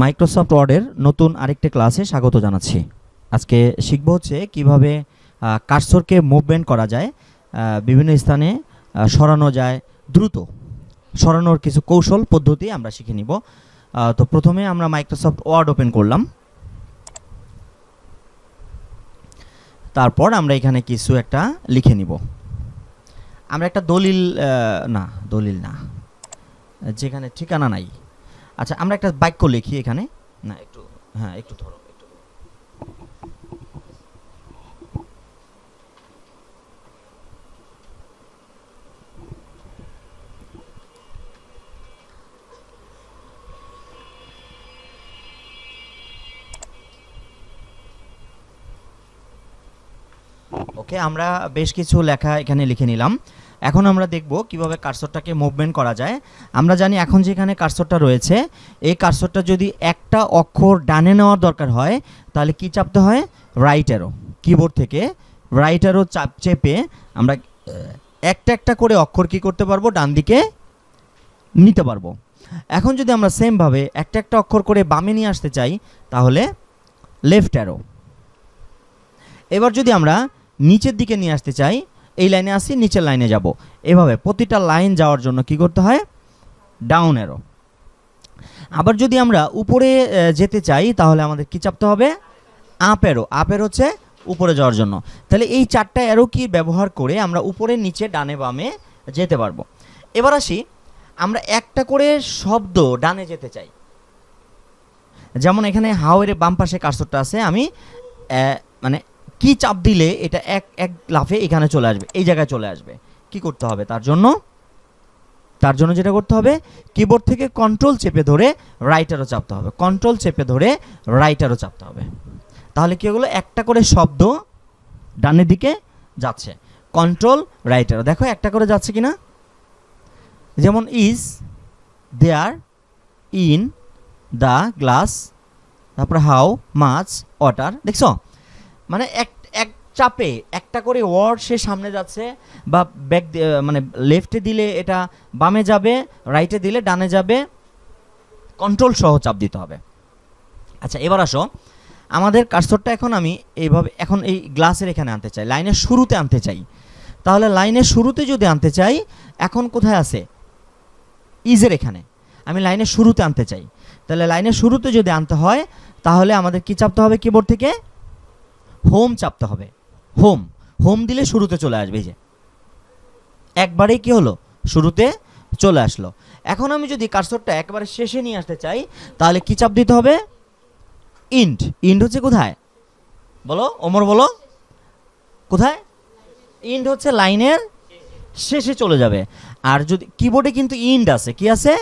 Microsoft ওয়ার্ডের নতুন আরেকটি ক্লাসে স্বাগত জানাচ্ছি। আজকে শিখব হচ্ছে কীভাবে কার্সরকে মুভমেন্ট করা যায় বিভিন্ন স্থানে সরানো যায় দ্রুত। সরানোর কিছু কৌশল, পদ্ধতি আমরা শিখে নিব। তো প্রথমে আমরা মাইক্রোসফট ওয়ার্ড ওপেন করলাম। তারপর আমরা এখানে কিছু একটা লিখে নিব। আমরা একটা দলিল না দলিল না, যেখানে ঠিকানা নাই। আচ্ছা আমরা একটা বাক্য লিখি এখানে। না, একটু হ্যাঁ একটু ধরো ওকে আমরা বেশ কিছু লেখা এখানে লিখে নিলাম। এখন আমরা দেখব কীভাবে কার্সরটাকে মুভমেন্ট করা যায়। আমরা জানি এখন যেখানে কার্সরটা রয়েছে, এই কার্সরটা যদি একটা অক্ষর ডানে নেওয়ার দরকার হয়, তাহলে কি চাপতে হয়? রাইট অ্যারো কিবোর্ড থেকে রাইট অ্যারো চাপ, চেপে আমরা একটা একটা করে অক্ষর কি করতে পারব? ডান দিকে নিতে পারব। এখন যদি আমরা সেমভাবে একটা একটা অক্ষর করে বামে নিয়ে আসতে চাই, তাহলে লেফট অ্যারো এবার যদি আমরা নিচের দিকে নিয়ে আসতে চাই এই লাইনে আসি, নিচের লাইনে যাব। এভাবে প্রতিটা লাইন যাওয়ার জন্য কি করতে হয়? Down arrow. আবার যদি আমরা উপরে যেতে চাই, তাহলে আমাদের কি চাপতে হবে? Up arrow. আপ অ্যারো হচ্ছে উপরে যাওয়ার জন্য। তাহলে এই চারটা অ্যারো কি ব্যবহার করে আমরা উপরে, নিচে, ডানে, বামে যেতে পারব। এবার আসি, আমরা একটা করে শব্দ ডানে যেতে চাই। যেমন এখানে হাওয়ের বাম পাশে কার্সরটা আছে, আমি মানে কি চাপ দিলে এটা এক এক লাফে এখানে চলে আসবে, এই জায়গায় চলে আসবে? কি করতে হবে? তার জন্য তার জন্য যেটা করতে হবে কিবোর্ড থেকে কন্ট্রোল চেপে ধরে রাইটারও চাপতে হবে। কন্ট্রোল চেপে ধরে রাইটারও চাপতে হবে। তাহলে কি হলো? একটা করে শব্দ ডানের দিকে যাচ্ছে। কন্ট্রোল রাইটার দেখো একটা করে যাচ্ছে কি না যেমন is there in the glass তারপরে হাউ মাছ ওয়াটার দেখছ? মানে এক এক চাপে, একটা করে ওয়ার্ড সে সামনে যাচ্ছে, বা ব্যাক মানে লেফটে দিলে এটা বামে যাবে রাইটে দিলে ডানে যাবে কন্ট্রোল সহ চাপ দিতে হবে। আচ্ছা এবার আসো। আমাদের কার্সরটা এখন আমি এইভাবে, এখন এই গ্লাসের এখানে আনতে চাই লাইনের শুরুতে আনতে চাই। তাহলে লাইনের শুরুতে যদি আনতে চাই, এখন কোথায় আছে? ইজের এখানে। আমি লাইনের শুরুতে আনতে চাই। তাহলে লাইনের শুরুতে যদি আনতে হয়, তাহলে আমাদের কি চাপতে হবে কিবোর্ড থেকে? হোম চাপতে হবে। হোম হোম দিলে শুরুতে চলে আসবে যে। একবারেই কি হলো? শুরুতে চলে আসলো। এখন আমি যদি কার্সরটা একবারে শেষে নিয়ে আসতে চাই, তাহলে কি চাপ দিতে হবে? ইন্ড ইন্ড হচ্ছে কোথায়? বলো, ওমর বলো। কোথায়? ইন্ড হচ্ছে লাইনের শেষে চলে যাবে। আর যদি কিবোর্ডে কিন্তু ইন্ড আছে, কি আছে?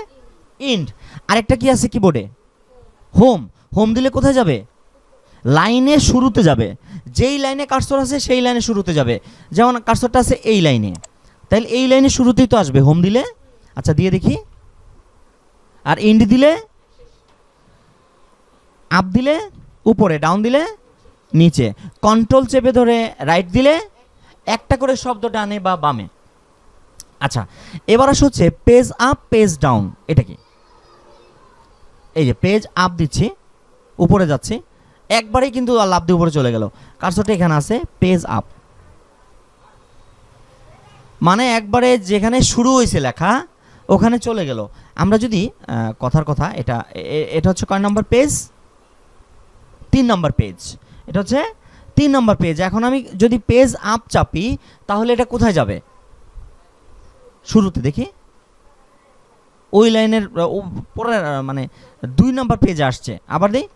ইন্ড আরেকটা কি আছে কিবোর্ডে? হোম। হোম দিলে কোথায় যাবে? লাইনে শুরুতে যাবে। যেই লাইনে কার্সর আছে, সেই লাইনে শুরুতে যাবে। যেমন কার্সরটা আছে এই লাইনে। তাহলে এই লাইনে শুরুতেই তো আসবে। হোম দিলে? আচ্ছা দিয়ে দেখি। আর ইন্ড দিলে? আপ দিলে? উপরে ডাউন দিলে? নিচে। কন্ট্রোল চেপে ধরে রাইট দিলে? একটা করে শব্দ ডানে বা বামে। আচ্ছা এবার আস হচ্ছে পেজ আপ পেজ ডাউন এটা কি? এই যে পেজ আপ দিচ্ছি, উপরে যাচ্ছি। একবারেই কিন্তু লাভ দিয়ে উপরে চলে গেল। কারসরটা এখানে আছে পেজ আপ মানে একবারে যেখানে শুরু হয়েছে লেখা ওখানে চলে গেল। আমরা যদি কথার কথা এটা এটা হচ্ছে কয় নম্বর পেজ তিন নম্বর পেজ এটা হচ্ছে তিন নম্বর পেজ এখন আমি যদি পেজ আপ চাপি তাহলে এটা কোথায় যাবে? শুরুতে দেখি। ওই লাইনের আহ, মানে দুই নম্বর পেজে আসছে। আবার দেই।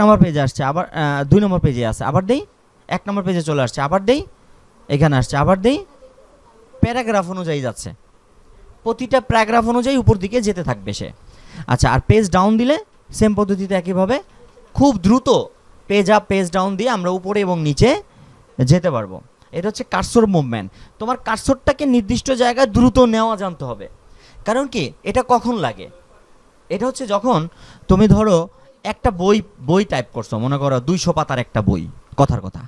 নম্বর পেজে আসছে, আবার দুই নম্বর পেজে আছে, আবার দেই, এক নম্বর পেজে চলে আসছে, আবার দেই, এখানে আসছে, আবার দেই প্যারাগ্রাফ অনুযায়ী যাচ্ছে। প্রতিটা প্যারাগ্রাফ অনুযায়ী উপর দিকে যেতে থাকবে সে। আচ্ছা আর পেজ ডাউন দিলে সেম পদ্ধতিতে একইভাবে খুব দ্রুত পেজ আপ পেজ ডাউন দিয়ে আমরা উপরে এবং নিচে যেতে পারব। এটা হচ্ছে কার্সর মুভমেন্ট তোমার কার্সরটাকে নির্দিষ্ট জায়গায় দ্রুত নেওয়া জানতে হবে। কারণ কি? এটা কখন লাগে? এটা হচ্ছে যখন তুমি ধরো একটা বই বই টাইপ করছ, মনে করো দুইশো পাতার একটা বই, কথার কথা।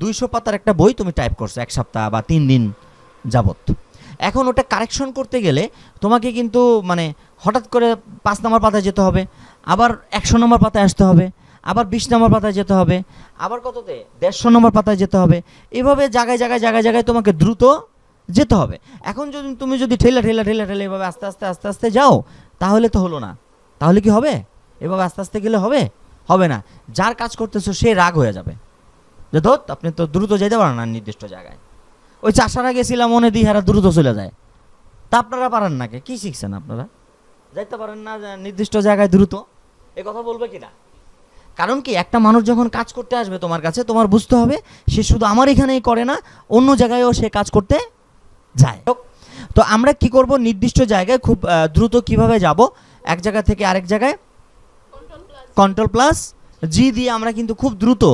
দুইশো পাতার একটা বই তুমি টাইপ করছ এক সপ্তাহ বা তিন দিন যাবত এখন ওটা কারেকশন করতে গেলে তোমাকে কিন্তু মানে হঠাৎ করে পাঁচ নম্বর পাতায় যেতে হবে, আবার একশো নম্বর পাতায় আসতে হবে, আবার বিশ নম্বর পাতায় যেতে হবে, আবার কততে? দেড়শো নম্বর পাতায় যেতে হবে। এভাবে জায়গায় জায়গায় জায়গায় জায়গায় তোমাকে দ্রুত যেতে হবে। এখন যদি তুমি যদি ঠেলা ঠেলা ঠেলা ঠেলা এভাবে আস্তে আস্তে আস্তে আস্তে যাও, তাহলে তো হলো না। তাহলে কি হবে? এভাবে আস্তে আস্তে গেলে হবে? হবে না। যার কাজ করতেছো, সে রাগ হয়ে যাবে। যে ধর আপনি তো দ্রুত যেতে পারেন না নির্দিষ্ট জায়গায়। ওই চাষারা গেছিলাম মনে দিহারা দ্রুত চলে যায়। তা আপনারা পারেন নাকি কি? শিখছেন আপনারা? যাইতে পারেন না নির্দিষ্ট জায়গায় দ্রুত। এ কথা বলবে কি না কারণ কি, একটা মানুষ যখন কাজ করতে আসবে তোমার কাছে, তোমার বুঝতে হবে, সে শুধু আমার এখানেই করে না, অন্য জায়গায়ও সে কাজ করতে যায়। তো আমরা কি করব? নির্দিষ্ট জায়গায় খুব দ্রুত কীভাবে যাব? এক জায়গা থেকে আরেক জায়গায় কন্ট্রোল প্লাস জি দিয়ে আমরা কিন্তু খুব দ্রুত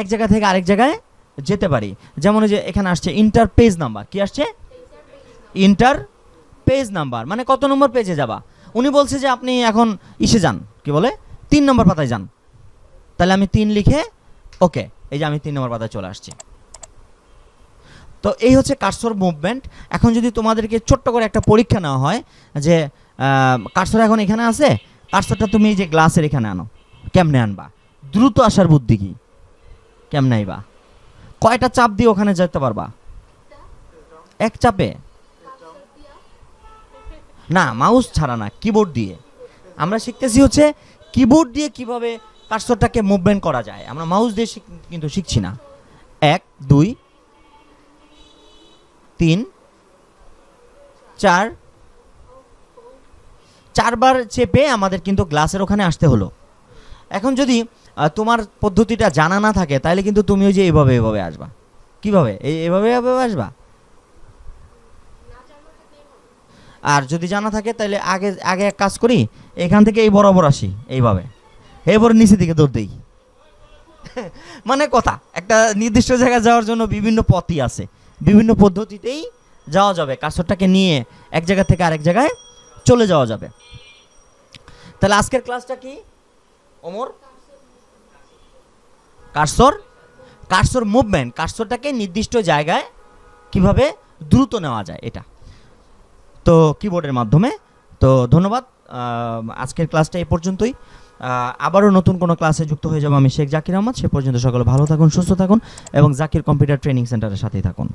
এক জায়গা থেকে আরেক জায়গায় যেতে পারি। যেমন যে এখানে আসছে ইন্টার পেজ নাম্বার কি আসছে? ইন্টার পেজ নাম্বার মানে কত নম্বর পেজে যাবা? উনি বলছে যে আপনি এখন ইসে যান, কি বলে? তিন নম্বর পাতায় যান। তাহলে আমি তিন লিখে ওকে এই যে আমি তিন নম্বর পাতায় চলে আসছি। তো এই হচ্ছে কার্সর মুভমেন্ট এখন যদি তোমাদেরকে ছোট্ট করে একটা পরীক্ষা নেওয়া হয় যে কার্সর এখন এখানে আছে কার্সরটা তুমি যে গ্লাসের এখানে আনো। কেমনে আনবা? দ্রুত আসার বুদ্ধি কি? কেমনে আইবা? কয়টা চাপ দিয়ে ওখানে যেতে পারবা? এক চাপে? না, মাউস ছাড়া না কিবোর্ড দিয়ে। আমরা শিখতেছি হচ্ছে কিবোর্ড দিয়ে কীভাবে কার্সরটাকে মুভমেন্ট করা যায়। আমরা মাউস দিয়ে কিন্তু শিখছি না। এক, দুই, তিন, চার। চারবার চেপে আমাদের কিন্তু গ্লাসের ওখানে আসতে হলো। এখন যদি তোমার পদ্ধতিটা জানা না থাকে, তাহলে কিন্তু তুমি ওই যে এভাবে এভাবে আসবা। কীভাবে? এই এভাবে এভাবে আসবা? আর যদি জানা থাকে, তাহলে আগে আগে এক কাজ করি, এখান থেকে এই বরাবর আসি, এইভাবে। এরপর নিচে দিকে দৌড় দেই। মানে কথা, একটা নির্দিষ্ট জায়গায় যাওয়ার জন্য বিভিন্ন পথই আছে। বিভিন্ন পদ্ধতিতেই যাওয়া যাবে। কাসরটাকে নিয়ে এক জায়গা থেকে আরেক জায়গায় চলে যাওয়া যাবে। তাহলে আজকের ক্লাসটা কি? ওমর? কারসর? কারসর মুভমেন্ট কারসরটাকে নির্দিষ্ট জায়গায় কীভাবে দ্রুত নেওয়া যায় এটা। তো কিবোর্ডের মাধ্যমে। তো ধন্যবাদ আজকের ক্লাসটা এই পর্যন্তই। আবারও নতুন কোনো ক্লাসে যুক্ত হয়ে যাব আমি শেখ জাকির আহমদ। সে পর্যন্ত সকলে ভালো থাকুন, সুস্থ থাকুন এবং জাকির কম্পিউটার ট্রেনিং সেন্টারের সাথেই থাকুন।